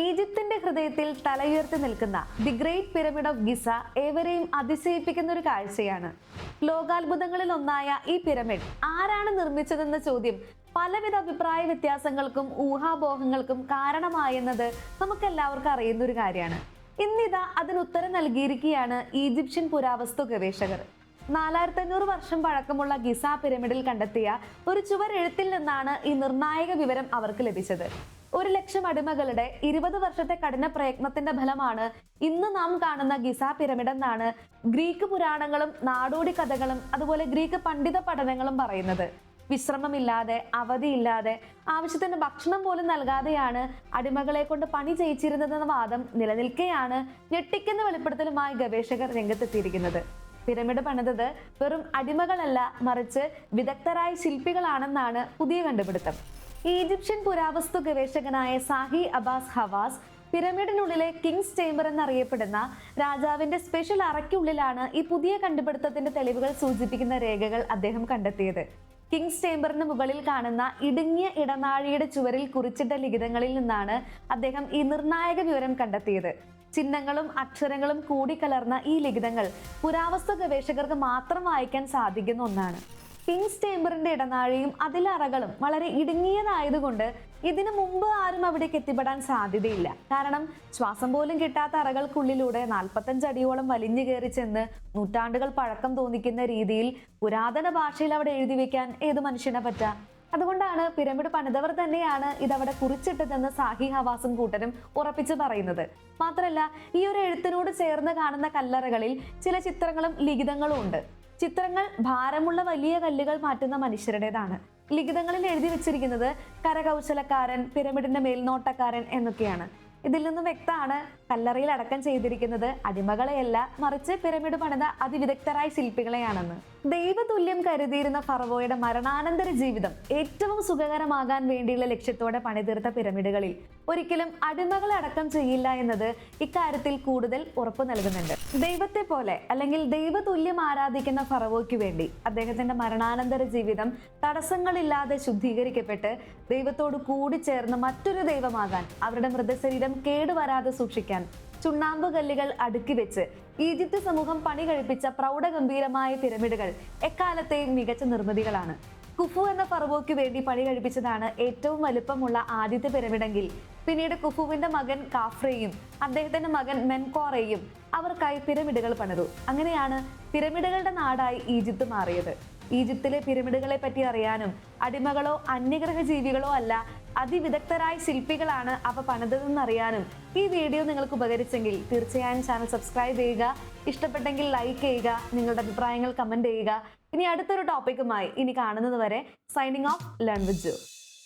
ഈജിപ്തിന്റെ ഹൃദയത്തിൽ തലയുയർത്തി നിൽക്കുന്ന the great pyramid of Giza ഏവരെയും അതിശയിപ്പിക്കുന്ന ഒരു കാഴ്ചയാണ്. ലോകാത്ഭുതങ്ങളിൽ ഒന്നായ ഈ പിരമിഡ് ആരാണ് നിർമ്മിച്ചതെന്ന ചോദ്യം പലവിധ അഭിപ്രായ വ്യത്യാസങ്ങൾക്കും ഊഹാപോഹങ്ങൾക്കും കാരണമായെന്നത് നമുക്കെല്ലാവർക്കും അറിയുന്ന ഒരു കാര്യമാണ്. ഇന്നിതാ അതിന് ഉത്തരം നൽകിയിരിക്കുകയാണ് ഈജിപ്ഷ്യൻ പുരാവസ്തു ഗവേഷകർ. നാലായിരത്തഞ്ഞൂറ് വർഷം പഴക്കമുള്ള ഗിസ പിരമിഡിൽ കണ്ടെത്തിയ ഒരു ചുവരെഴുത്തിൽ നിന്നാണ് ഈ നിർണായക വിവരം അവർക്ക് ലഭിച്ചത്. ഒരു ലക്ഷം അടിമകളുടെ ഇരുപത് വർഷത്തെ കഠിന പ്രയത്നത്തിന്റെ ഫലമാണ് ഇന്ന് നാം കാണുന്ന ഗിസ പിരമിഡ് എന്നാണ് ഗ്രീക്ക് പുരാണങ്ങളും നാടോടി കഥകളും അതുപോലെ ഗ്രീക്ക് പണ്ഡിത പഠനങ്ങളും പറയുന്നത്. വിശ്രമമില്ലാതെ അവധിയില്ലാതെ ആവശ്യത്തിന് ഭക്ഷണം പോലും നൽകാതെയാണ് അടിമകളെ കൊണ്ട് പണി ചെയ്യിച്ചിരുന്നതെന്ന വാദം നിലനിൽക്കെയാണ് ഞെട്ടിക്കുന്ന വെളിപ്പെടുത്തലുമായി ഗവേഷകർ രംഗത്തെത്തിയിരിക്കുന്നത്. പിരമിഡ് പണിതത് വെറും അടിമകളല്ല മറിച്ച് വിദഗ്ധരായ ശില്പികളാണെന്നാണ് പുതിയ കണ്ടുപിടുത്തം. ഈജിപ്ഷ്യൻ പുരാവസ്തു ഗവേഷകനായ സാഹി അബാസ് ഹവാസ് പിരമിഡിനുള്ളിലെ കിങ്സ് ചേംബർ എന്നറിയപ്പെടുന്ന രാജാവിന്റെ സ്പെഷ്യൽ അറയ്ക്കുള്ളിലാണ് ഈ പുതിയ കണ്ടുപിടുത്തത്തിന്റെ തെളിവുകൾ സൂചിപ്പിക്കുന്ന രേഖകൾ അദ്ദേഹം കണ്ടെത്തിയത്. കിങ്സ് ചേംബറിന് മുകളിൽ കാണുന്ന ഇടുങ്ങിയ ഇടനാഴിയുടെ ചുവരിൽ കുറിച്ചിട്ട ലിഖിതങ്ങളിൽ നിന്നാണ് അദ്ദേഹം ഈ നിർണായക വിവരം കണ്ടെത്തിയത്. ചിഹ്നങ്ങളും അക്ഷരങ്ങളും കൂടിക്കലർന്ന ഈ ലിഖിതങ്ങൾ പുരാവസ്തു ഗവേഷകർക്ക് മാത്രം വായിക്കാൻ സാധിക്കുന്ന ഒന്നാണ്. കിങ്സ് ചേംബറിന്റെ ഇടനാഴിയും അതിലറകളും വളരെ ഇടുങ്ങിയതായതുകൊണ്ട് ഇതിനു മുമ്പ് ആരും അവിടേക്ക് എത്തിപ്പെടാൻ സാധ്യതയില്ല. കാരണം ശ്വാസം പോലും കിട്ടാത്ത അറകൾക്കുള്ളിലൂടെ നാൽപ്പത്തഞ്ച് അടിയോളം വലിഞ്ഞു കയറി ചെന്ന് നൂറ്റാണ്ടുകൾ പഴക്കം തോന്നിക്കുന്ന രീതിയിൽ പുരാതന ഭാഷയിൽ അവിടെ എഴുതി വെക്കാൻ ഏത് മനുഷ്യനെ പറ്റ? അതുകൊണ്ടാണ് പിരമിഡ് പണിതവർ തന്നെയാണ് ഇതവിടെ കുറിച്ചിട്ടതെന്ന് സാഹി ഹവാസും കൂട്ടരും ഉറപ്പിച്ചു പറയുന്നത്. മാത്രമല്ല ഈ ഒരു എഴുത്തിനോട് ചേർന്ന് കാണുന്ന കല്ലറകളിൽ ചില ചിത്രങ്ങളും ലിഖിതങ്ങളും ഉണ്ട്. ചിത്രങ്ങൾ ഭാരമുള്ള വലിയ കല്ലുകൾ മാറ്റുന്ന മനുഷ്യരുടേതാണ്. ലിഖിതങ്ങളിൽ എഴുതി വെച്ചിരിക്കുന്നത് കരകൗശലക്കാരൻ പിരമിഡിന്റെ മേൽനോട്ടക്കാരൻ എന്നൊക്കെയാണ്. ഇതിൽ നിന്നും വ്യക്തമാണ് കല്ലറയിൽ അടക്കം ചെയ്തിരിക്കുന്നത് അടിമകളെയല്ല മറിച്ച് പിരമിഡ് പണിത അതിവിദഗ്ധരായ ശില്പികളെയാണെന്ന്. ദൈവതുല്യം കരുതിയിരുന്ന ഫറവോയുടെ മരണാനന്തര ജീവിതം ഏറ്റവും സുഖകരമാകാൻ വേണ്ടിയുള്ള ലക്ഷ്യത്തോടെ പണിതീർത്ത പിരമിഡുകളിൽ ഒരിക്കലും അടിമകളെ അടക്കം ചെയ്യില്ല എന്നത് ഇക്കാര്യത്തിൽ കൂടുതൽ ഉറപ്പു നൽകുന്നുണ്ട്. ദൈവത്തെ പോലെ അല്ലെങ്കിൽ ദൈവതുല്യം ആരാധിക്കുന്ന ഫറവോയ്ക്ക് വേണ്ടി അദ്ദേഹത്തിന്റെ മരണാനന്തര ജീവിതം തടസ്സങ്ങളില്ലാതെ ശുദ്ധീകരിക്കപ്പെട്ട് ദൈവത്തോട് കൂടി കൂടിച്ചേർന്ന് മറ്റൊരു ദൈവമാകാൻ അവരുടെ മൃതശരീരം കേടുവരാതെ സൂക്ഷിക്കാൻ ചുണ്ണാമ്പ് കല്ലുകൾ അടുക്കി വെച്ച് ഈജിപ്ത് സമൂഹം പണി കഴിപ്പിച്ച പ്രൗഢഗംഭീരമായ പിരമിഡുകൾ എക്കാലത്തെയും മികച്ച നിർമ്മിതികളാണ്. കുഫു എന്ന ഫറവോയ്ക്ക് വേണ്ടി പണി കഴിപ്പിച്ചതാണ് ഏറ്റവും വലുപ്പമുള്ള ആദ്യത്തെ പിരമിഡെങ്കിൽ. പിന്നീട് കുഫുവിന്റെ മകൻ കാഫ്രയും അദ്ദേഹത്തിന്റെ മകൻ മെൻകോറയും അവർക്കായി പിരമിഡുകൾ പണിതു. അങ്ങനെയാണ് പിരമിഡുകളുടെ നാടായി ഈജിപ്ത് മാറിയത്. ഈജിപ്തിലെ പിരമിഡുകളെ പറ്റി അറിയാനും അടിമകളോ അന്യഗ്രഹ ജീവികളോ അല്ല അതിവിദഗ്ധരായ ശില്പികളാണ് അവ പണിതതെന്ന് അറിയാനും ഈ വീഡിയോ നിങ്ങൾക്ക് ഉപകരിച്ചെങ്കിൽ തീർച്ചയായും ചാനൽ സബ്സ്ക്രൈബ് ചെയ്യുക ഇഷ്ടപ്പെട്ടെങ്കിൽ ലൈക്ക് ചെയ്യുക നിങ്ങളുടെ അഭിപ്രായങ്ങൾ കമന്റ് ചെയ്യുക. ഇനി അടുത്തൊരു ടോപ്പിക്കുമായി ഇനി കാണുന്നത് വരെ സൈനിങ് ഓഫ് ലേൺ